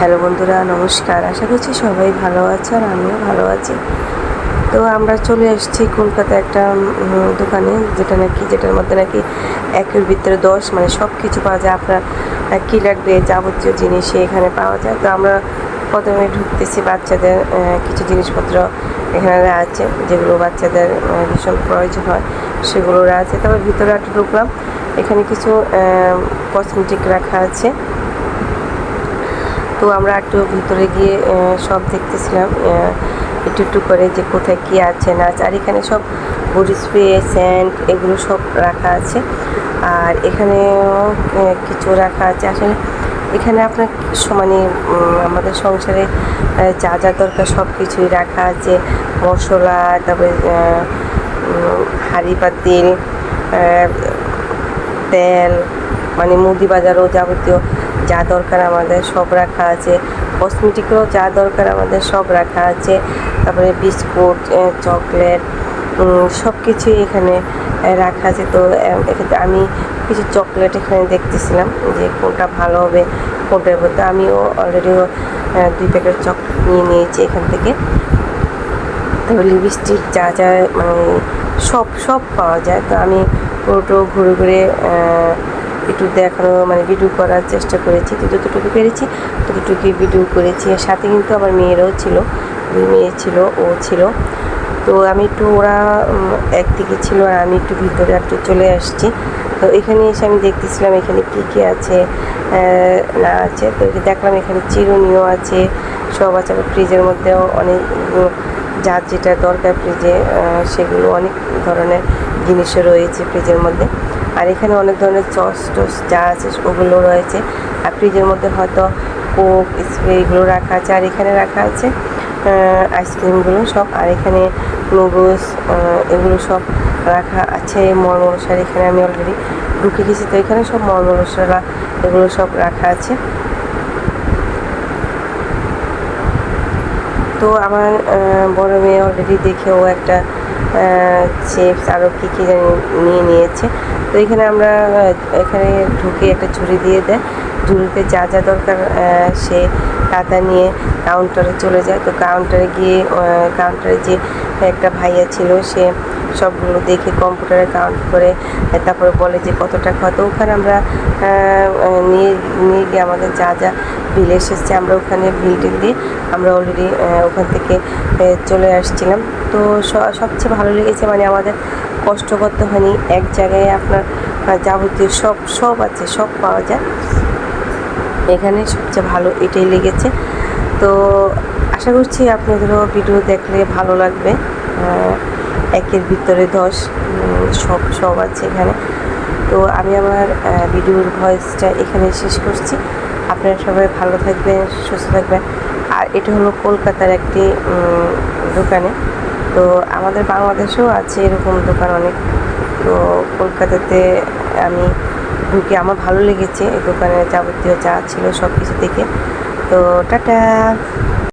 Hello বন্ধুরা, নমস্কার। আশা করছি সবাই ভালো আছে আর আমিও ভালো আছি। তো আমরা চলে এসেছি কলকাতা একটা দোকানে যেটা নাকি, যেটার মধ্যে নাকি একের ভিতরে দশ মানে সব কিছু পাওয়া যায়। আপনার কী লাগবে যাবতীয় জিনিসই এখানে পাওয়া যায়। তো আমরা প্রথমে ঢুকতেছি বাচ্চাদের কিছু জিনিসপত্র এখানে আছে, যেগুলো বাচ্চাদের ভীষণ প্রয়োজন হয়, সেগুলো আছে। তারপর ভিতরে একটা ঢুকলাম। এখানে কিছু কসমেটিক রাখা আছে। তো আমরা একটু ভিতরে গিয়ে সব দেখতেছিলাম একটু একটু করে যে কোথায় কি আছে, না আছে। আর এখানে সব বডি স্প্রে স্যান্ড এগুলো সব রাখা আছে। আর এখানেও কিছু রাখা আছে। আসলে এখানে আপনার মানে আমাদের সংসারে যা যা দরকার সব কিছুই রাখা আছে। মশলা, তারপরে হাঁড়ি পাতিল তেল মানে মুদি বাজারও যাবতীয় যা দরকার আমাদের সব রাখা আছে। কসমেটিকেরও যা দরকার আমাদের সব রাখা আছে। তারপরে বিস্কুট চকলেট সব কিছুই এখানে রাখা আছে। তো এক্ষেত্রে আমি কিছু চকলেট এখানে দেখতেছিলাম যে কোনটা ভালো হবে, কোনটার মধ্যে আমিও অলরেডি দুই প্যাকেট চকলেট নিয়ে নিয়েছি এখান থেকে। তারপর লিপস্টিক যা যা মানে সব সব পাওয়া যায়। তো আমি পুরোটো ঘুরে ঘুরে একটু দেখানো মানে ভিডিও করার চেষ্টা করেছি, তো যতটুকু পেরেছি ততটুকুই ভিডিও করেছি। আর সাথে কিন্তু আমার মেয়েরাও ছিল, দুই মেয়ে ছিল, ও ছিল। তো আমি একটু ওরা একদিকে ছিল আর আমি একটু ভিতরে একটু চলে আসছি। তো এখানে এসে আমি দেখতেছিলাম এখানে কী কী আছে না আছে। তো দেখলাম এখানে চিরুনিও আছে, সব আছে। আবার ফ্রিজের মধ্যেও অনেক যার যেটা দরকার ফ্রিজে সেগুলো অনেক ধরনের জিনিসও রয়েছে ফ্রিজের মধ্যে। আর এখানে অনেক ধরনের চস টস যা আছে ওগুলো রয়েছে। আর ফ্রিজের মধ্যে হয়তো কোক, স্প্রে এগুলো রাখা আছে। আর এখানে রাখা আছে আইসক্রিমগুলো সব। আর এখানে নুডলস এগুলো সব রাখা আছে মর মশলার এখানে আমি অলরেডি ঢুকে গেছি। তো এখানে সব মর মশলা এগুলো সব রাখা আছে। তো আমার বড় মেয়ে অলরেডি দেখে ও একটা চিপস আরও কী কী জানি নিয়ে নিয়েছে। তো এখানে আমরা এখানে ঢুকে একটা ঝুড়ি দিয়ে দেয়। ঝুড়িতে যা যা দরকার সে টাকা নিয়ে কাউন্টারে চলে যায়। তো কাউন্টারে গিয়ে কাউন্টারে যে একটা ভাইয়া ছিল, সে সবগুলো দেখে কম্পিউটারে কাউন্ট করে, তারপরে বলে যে কত টাকা। তো ওখানে আমরা নিয়ে নিয়ে গিয়ে আমাদের যা যা বিল এসেছে, আমরা ওখানে বিল টিল দিয়ে আমরা অলরেডি ওখান থেকে চলে আসছিলাম। তো সবচেয়ে ভালো লেগেছে মানে আমাদের কষ্ট করতে হয়নি, এক জায়গায় আপনার যাবতীয় সব সব আছে, সব পাওয়া যায়। এখানে সবচেয়ে ভালো এটাই লেগেছে। তো আশা করছি আপনাদেরও ভিডিও দেখলে ভালো লাগবে একের ভিতরে দশ সব সব আছে এখানে। তো আমি আমার ভিডিওর ভয়েসটা এখানে শেষ করছি। আপনারা সবাই ভালো থাকবেন, সুস্থ থাকবেন। আর এটা হলো কলকাতার একটি দোকানে। তো আমাদের বাংলাদেশেও আছে এরকম দোকান অনেক। তো কলকাতাতে আমি ঢুকে আমার ভালো লেগেছে। এই দোকানে যাবতীয় যা ছিল সব কিছু দেখে। তো টাটা!